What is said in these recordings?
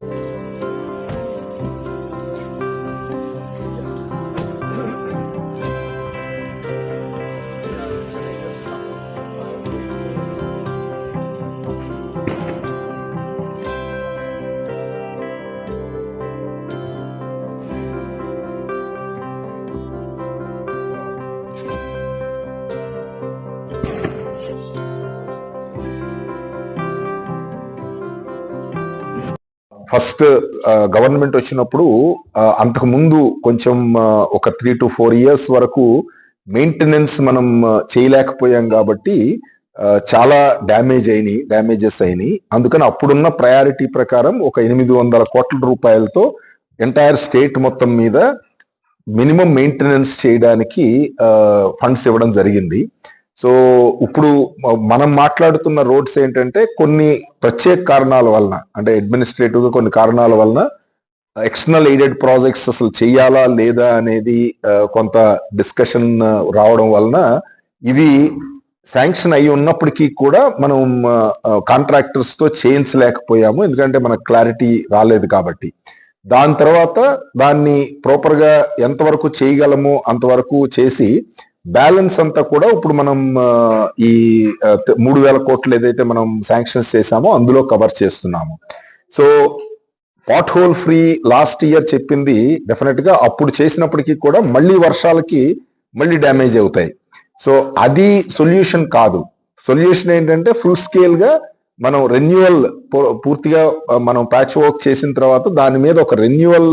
嗯。ఫస్ట్ government వచ్చినప్పుడు అంతకు ముందు కొంచెం ఒక త్రీ టు ఫోర్ ఇయర్స్ వరకు మెయింటెనెన్స్ మనం చేయలేకపోయాం కాబట్టి చాలా డ్యామేజ్ అయినాయి డ్యామేజెస్ అయినాయి. అందుకని అప్పుడున్న ప్రయారిటీ ప్రకారం ఒక ఎనిమిది వందల కోట్ల రూపాయలతో ఎంటైర్ స్టేట్ మొత్తం మీద మినిమం మెయింటెనెన్స్ చేయడానికి ఫండ్స్ ఇవ్వడం జరిగింది. సో ఇప్పుడు మనం మాట్లాడుతున్న రోడ్స్ ఏంటంటే కొన్ని ప్రత్యేక కారణాల వలన అంటే అడ్మినిస్ట్రేటివ్గా కొన్ని కారణాల వలన ఎక్స్టర్నల్ ఎయిడెడ్ ప్రాజెక్ట్స్ అసలు చేయాలా లేదా అనేది కొంత డిస్కషన్ రావడం వలన ఇవి శాంక్షన్ అయి ఉన్నప్పటికీ కూడా మనం కాంట్రాక్టర్స్తో చేయించలేకపోయాము ఎందుకంటే మనకు క్లారిటీ రాలేదు కాబట్టి. దాని తర్వాత దాన్ని ప్రాపర్గా ఎంతవరకు చేయగలమో అంతవరకు చేసి బ్యాలెన్స్ అంతా కూడా ఇప్పుడు మనం ఈ మూడు వేల కోట్లు ఏదైతే మనం శాంక్షన్స్ చేశామో అందులో కవర్ చేస్తున్నాము. So pothole free last year చెప్పింది డెఫినెట్గా అప్పుడు చేసినప్పటికీ కూడా మళ్ళీ వర్షాలకి మళ్ళీ డ్యామేజ్ అవుతాయి. సో అది సొల్యూషన్ కాదు. సొల్యూషన్ ఏంటంటే ఫుల్ స్కేల్గా మనం రెన్యువల్ పూర్తిగా మనం ప్యాచ్ వర్క్ చేసిన తర్వాత దాని మీద ఒక రెన్యువల్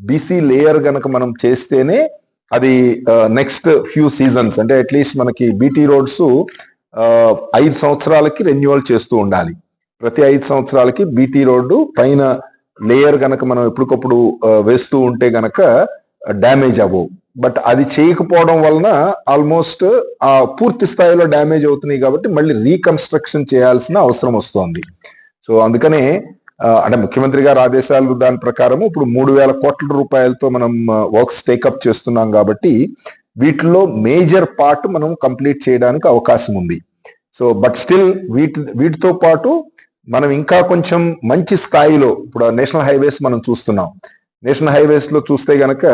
బీసీ లేయర్ గనక మనం చేస్తేనే అది నెక్స్ట్ ఫ్యూ సీజన్స్ అంటే అట్లీస్ట్ మనకి బీటీ రోడ్స్ ఐదు సంవత్సరాలకి రెన్యువల్ చేస్తూ ఉండాలి. ప్రతి ఐదు సంవత్సరాలకి బీటీ రోడ్డు పైన లేయర్ గనక మనం ఎప్పటికప్పుడు వేస్తూ ఉంటే గనక డ్యామేజ్ అవ్వవు. బట్ అది చేయకపోవడం వలన ఆల్మోస్ట్ ఆ పూర్తి స్థాయిలో డ్యామేజ్ అవుతున్నాయి కాబట్టి మళ్ళీ రీకన్స్ట్రక్షన్ చేయాల్సిన అవసరం వస్తోంది. సో అందుకనే అంటే ముఖ్యమంత్రి గారి ఆదేశాలు దాని ప్రకారం ఇప్పుడు మూడు వేల కోట్ల రూపాయలతో మనం వర్క్స్ టేకప్ చేస్తున్నాం కాబట్టి వీటిలో మేజర్ పార్ట్ మనం కంప్లీట్ చేయడానికి అవకాశం ఉంది. సో బట్ స్టిల్ వీటి వీటితో పాటు మనం ఇంకా కొంచెం మంచి స్థాయిలో ఇప్పుడు నేషనల్ హైవేస్ మనం చూస్తున్నాం. నేషనల్ హైవేస్లో చూస్తే గనక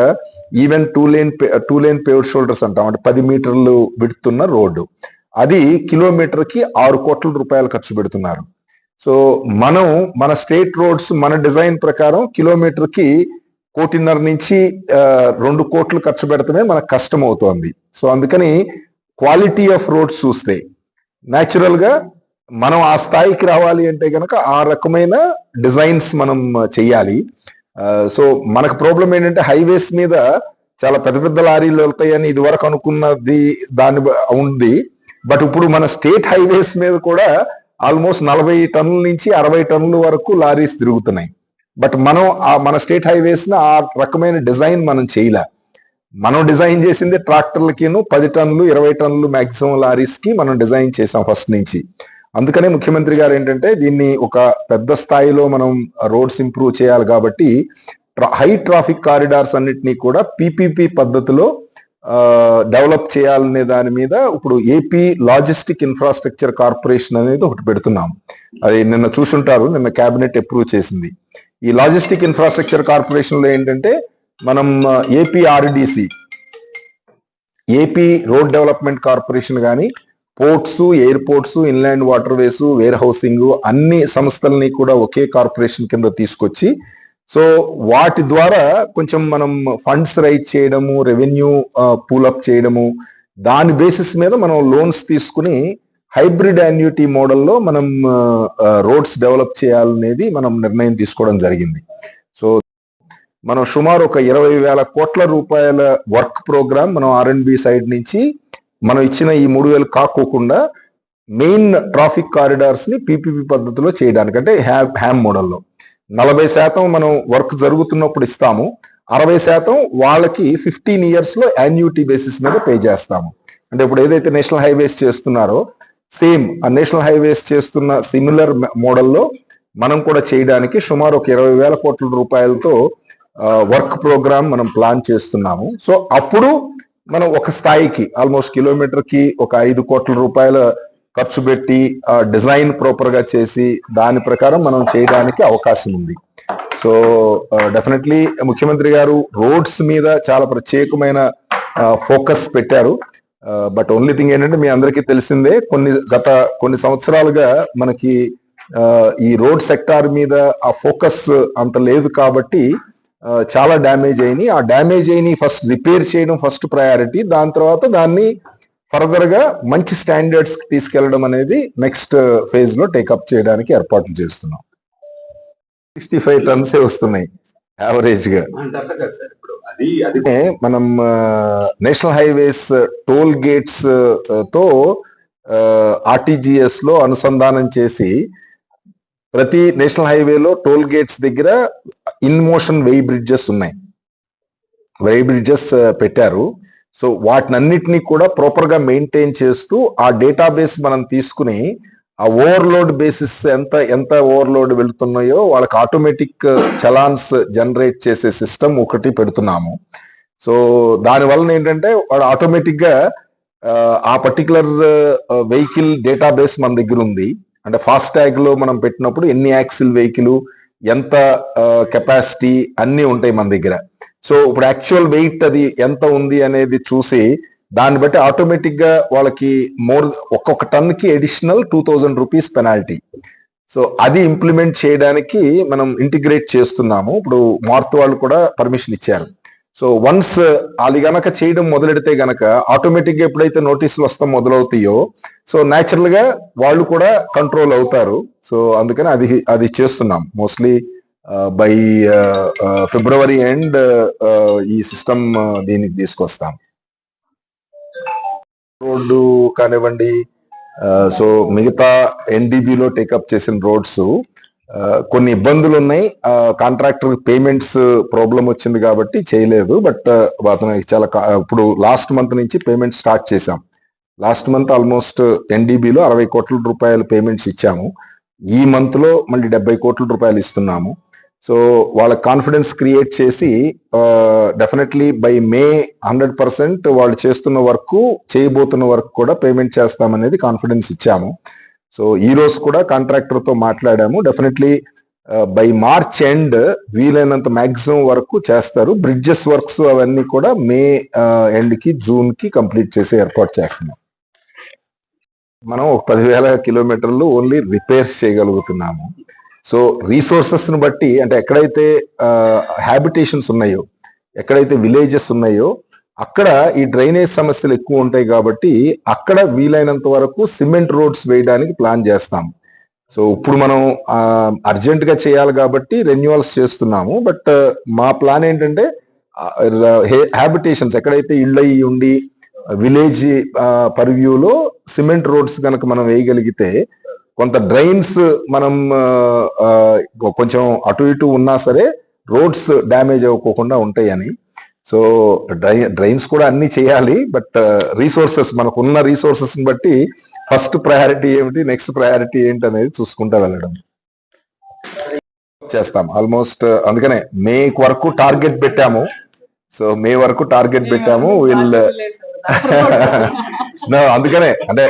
even two lane two lane paved shoulders అంటాం. అంటే పది మీటర్లు విడుతున్న రోడ్డు. అది కిలోమీటర్కి ఆరు కోట్ల రూపాయలు ఖర్చు పెడుతున్నారు. సో మనం మన స్టేట్ రోడ్స్ మన డిజైన్ ప్రకారం కిలోమీటర్కి కోటిన్నర నుంచి రెండు కోట్లు ఖర్చు పెడతమే మనకు కష్టం అవుతోంది సో అందుకని క్వాలిటీ ఆఫ్ రోడ్స్ చూస్తే న్యాచురల్గా మనం ఆ స్థాయికి రావాలి అంటే కనుక ఆ రకమైన డిజైన్స్ మనం చెయ్యాలి. సో మనకు ప్రాబ్లం ఏంటంటే హైవేస్ మీద చాలా పెద్ద పెద్ద లారీలు వెళ్తాయని ఇది వరకు అనుకున్నది దాని బ- ఉంది. బట్ ఇప్పుడు మన స్టేట్ హైవేస్ మీద కూడా ఆల్మోస్ట్ నలభై టన్నుల నుంచి అరవై టన్నుల వరకు లారీస్ తిరుగుతున్నాయి. బట్ మనం ఆ మన స్టేట్ హైవేస్ ఆ రకమైన డిజైన్ మనం చేయలే. మనం డిజైన్ చేసింది ట్రాక్టర్లకిను పది టన్నులు ఇరవై టన్నులు మాక్సిమం లారీస్కి మనం డిజైన్ చేసాం ఫస్ట్ నుంచి. అందుకనే ముఖ్యమంత్రి గారు ఏంటంటే దీన్ని ఒక పెద్ద స్థాయిలో మనం రోడ్స్ ఇంప్రూవ్ చేయాలి కాబట్టి హై ట్రాఫిక్ కారిడార్స్ అన్నిటినీ కూడా పిపిపి పద్ధతిలో డెవలప్ చేయాలనే దాని మీద ఇప్పుడు ఏపీ లాజిస్టిక్ ఇన్ఫ్రాస్ట్రక్చర్ కార్పొరేషన్ అనేది ఒకటి పెడుతున్నాం. అది నిన్న చూసుంటారు నిన్న కేబినెట్ అప్రూవ్ చేసింది. ఈ లాజిస్టిక్ ఇన్ఫ్రాస్ట్రక్చర్ కార్పొరేషన్లో ఏంటంటే మనం AP RDC AP road development corporation కానీ ports airports inland waterways warehousing అన్ని సంస్థల్ని కూడా ఒకే కార్పొరేషన్ కింద తీసుకొచ్చి సో వాటి ద్వారా కొంచెం మనం ఫండ్స్ రైట్ చేయడము రెవెన్యూ పూలప్ చేయడము దాని బేసిస్ మీద మనం లోన్స్ తీసుకుని హైబ్రిడ్ యాన్యుటీ మోడల్లో మనం రోడ్స్ డెవలప్ చేయాలనేది మనం నిర్ణయం తీసుకోవడం జరిగింది. సో మనం సుమారు ఒక ఇరవై వేల కోట్ల రూపాయల వర్క్ ప్రోగ్రామ్ మనం ఆర్ అండ్ బి సైడ్ నుంచి మనం ఇచ్చిన ఈ మూడు వేలు కాకోకుండా మెయిన్ ట్రాఫిక్ కారిడార్స్ని పీపీపీ పద్ధతిలో చేయడానికి అంటే హ్యామ్ హ్యామ్ మోడల్లో. నలభై శాతం మనం వర్క్ జరుగుతున్నప్పుడు ఇస్తాము. అరవై శాతం వాళ్ళకి ఫిఫ్టీన్ ఇయర్స్లో యాన్యూటీ బేసిస్ మీద పే చేస్తాము. అంటే ఇప్పుడు ఏదైతే నేషనల్ హైవేస్ చేస్తున్నారో సేమ్ ఆ నేషనల్ హైవేస్ చేస్తున్న సిమిలర్ మోడల్లో మనం కూడా చేయడానికి సుమారు ఒక ఇరవై వేల కోట్ల రూపాయలతో వర్క్ ప్రోగ్రామ్ మనం ప్లాన్ చేస్తున్నాము. సో అప్పుడు మనం ఒక స్థాయికి ఆల్మోస్ట్ కిలోమీటర్కి ఒక ఐదు కోట్ల రూపాయల ఖర్చు పెట్టి డిజైన్ ప్రాపర్గా చేసి దాని ప్రకారం మనం చేయడానికి అవకాశం ఉంది. సో డెఫినెట్లీ ముఖ్యమంత్రి గారు రోడ్స్ మీద చాలా ప్రత్యేకమైన ఫోకస్ పెట్టారు. బట్ ఓన్లీ థింగ్ ఏంటంటే మీ అందరికీ తెలిసిందే కొన్ని గత కొన్ని సంవత్సరాలుగా మనకి ఈ రోడ్ సెక్టార్ మీద ఆ ఫోకస్ అంత లేదు కాబట్టి చాలా డ్యామేజ్ అయినాయి. ఆ డ్యామేజ్ అయినాయి ఫస్ట్ రిపేర్ చేయడం ఫస్ట్ ప్రయారిటీ దాని తర్వాత దాన్ని ఫర్దర్గా మంచి స్టాండర్డ్స్కి తీసుకెళ్ళడం అనేది నెక్స్ట్ ఫేజ్లో టేకప్ చేయడానికి ఏర్పాట్లు చేస్తున్నాం. సిక్స్టీ ఫైవ్ టన్స్ వస్తున్నాయి యావరేజ్గా. అంటే మనం నేషనల్ హైవేస్ టోల్ గేట్స్తో ఆర్టీజీఎస్లో అనుసంధానం చేసి ప్రతి నేషనల్ హైవేలో టోల్ గేట్స్ దగ్గర ఇన్ మోషన్ వెయి బ్రిడ్జెస్ ఉన్నాయి. వెయి బ్రిడ్జెస్ పెట్టారు. సో వాటినన్నిటినీ కూడా ప్రాపర్గా మెయింటైన్ చేస్తూ ఆ డేటాబేస్ మనం తీసుకుని ఆ ఓవర్లోడ్ బేసిస్ ఎంత ఎంత ఓవర్లోడ్ వెళుతున్నాయో వాళ్ళకి ఆటోమేటిక్ చలాన్స్ జనరేట్ చేసే సిస్టమ్ ఒకటి పెడుతున్నాము. సో దాని వలన ఏంటంటే వాడు ఆటోమేటిక్గా ఆ, పర్టికులర్ వెహికల్ డేటాబేస్ మన దగ్గర ఉంది. అంటే ఫాస్ట్ ట్యాగ్లో మనం పెట్టినప్పుడు ఎన్ని యాక్సిల్ వెహికల్ ఎంత కెపాసిటీ అన్నీ ఉంటాయి మన దగ్గర. సో ఇప్పుడు యాక్చువల్ వెయిట్ అది ఎంత ఉంది అనేది చూసి దాన్ని బట్టి ఆటోమేటిక్గా వాళ్ళకి మోర్ ఒక్కొక్క టన్కి additional two thousand rupees penalty so అది ఇంప్లిమెంట్ చేయడానికి మనం ఇంటిగ్రేట్ చేస్తున్నాము. ఇప్పుడు మార్త్ వాళ్ళు కూడా పర్మిషన్ ఇచ్చారు. సో వన్స్ అది గనక చేయడం మొదలెడితే గనక ఆటోమేటిక్గా ఎప్పుడైతే నోటీసులు వస్తాం మొదలవుతాయో సో న్యాచురల్గా వాళ్ళు కూడా కంట్రోల్ అవుతారు. సో అందుకని అది అది చేస్తున్నాం. మోస్ట్లీ బై ఫిబ్రవరి అండ్ ఈ సిస్టమ్ దీనికి తీసుకొస్తాం. రోడ్డు కానివ్వండి సో మిగతా ఎన్డీబీలో టేకప్ చేసిన రోడ్స్ కొన్ని ఇబ్బందులు ఉన్నాయి. కాంట్రాక్టర్ పేమెంట్స్ ప్రాబ్లం వచ్చింది కాబట్టి చేయలేదు బట్ అతను చాలా ఇప్పుడు లాస్ట్ మంత్ నుంచి పేమెంట్ స్టార్ట్ చేశాం. లాస్ట్ మంత్ ఆల్మోస్ట్ ఎన్డీబీలో అరవై కోట్ల రూపాయలు పేమెంట్స్ ఇచ్చాము. ఈ మంత్లో మళ్ళీ డెబ్బై కోట్ల రూపాయలు ఇస్తున్నాము. సో వాళ్ళ కాన్ఫిడెన్స్ క్రియేట్ చేసి definitely by May hundred percent వాళ్ళు చేస్తున్న వర్క్ చేయబోతున్న వర్క్ కూడా పేమెంట్ చేస్తామనేది కాన్ఫిడెన్స్ ఇచ్చాము. సో ఈ రోజు కూడా కాంట్రాక్టర్తో మాట్లాడాము. డెఫినెట్లీ బై మార్చ్ ఎండ్ వీలైనంత మ్యాక్సిమం వరకు చేస్తారు. బ్రిడ్జెస్ వర్క్స్ అవన్నీ కూడా మే ఎండ్కి జూన్కి కంప్లీట్ చేసి ఏర్పాటు చేస్తున్నాం. మనం ఒక పదివేల కిలోమీటర్లు ఓన్లీ రిపేర్స్ చేయగలుగుతున్నాము. సో రీసోర్సెస్ని బట్టి అంటే ఎక్కడైతే హ్యాబిటేషన్స్ ఉన్నాయో ఎక్కడైతే విలేజెస్ ఉన్నాయో అక్కడ ఈ డ్రైనేజ్ సమస్యలు ఎక్కువ ఉంటాయి కాబట్టి అక్కడ వీలైనంత వరకు సిమెంట్ రోడ్స్ వేయడానికి ప్లాన్ చేస్తాం. సో ఇప్పుడు మనం అర్జెంటుగా చేయాలి కాబట్టి రెన్యువల్స్ చేస్తున్నాము. బట్ మా ప్లాన్ ఏంటంటే హ్యాబిటేషన్స్ ఎక్కడైతే ఇళ్ళు అయ్యి ఉండి విలేజ్ పర్వ్యూలో సిమెంట్ రోడ్స్ కనుక మనం వేయగలిగితే కొంత డ్రైన్స్ మనం కొంచెం అటు ఇటు ఉన్నా సరే రోడ్స్ డ్యామేజ్ అవ్వకోకుండా ఉంటాయని. సో డ్రై డ్రైన్స్ కూడా అన్ని చేయాలి బట్ రీసోర్సెస్ మనకు ఉన్న రీసోర్సెస్ని బట్టి ఫస్ట్ ప్రయారిటీ ఏమిటి నెక్స్ట్ ప్రయారిటీ ఏంటి అనేది చూసుకుంటా వెళ్ళడం. చేస్తాం. ఆల్మోస్ట్ అందుకనే మే వరకు టార్గెట్ పెట్టాము. సో మే వరకు టార్గెట్ పెట్టాము. వీళ్ళు అందుకనే అంటే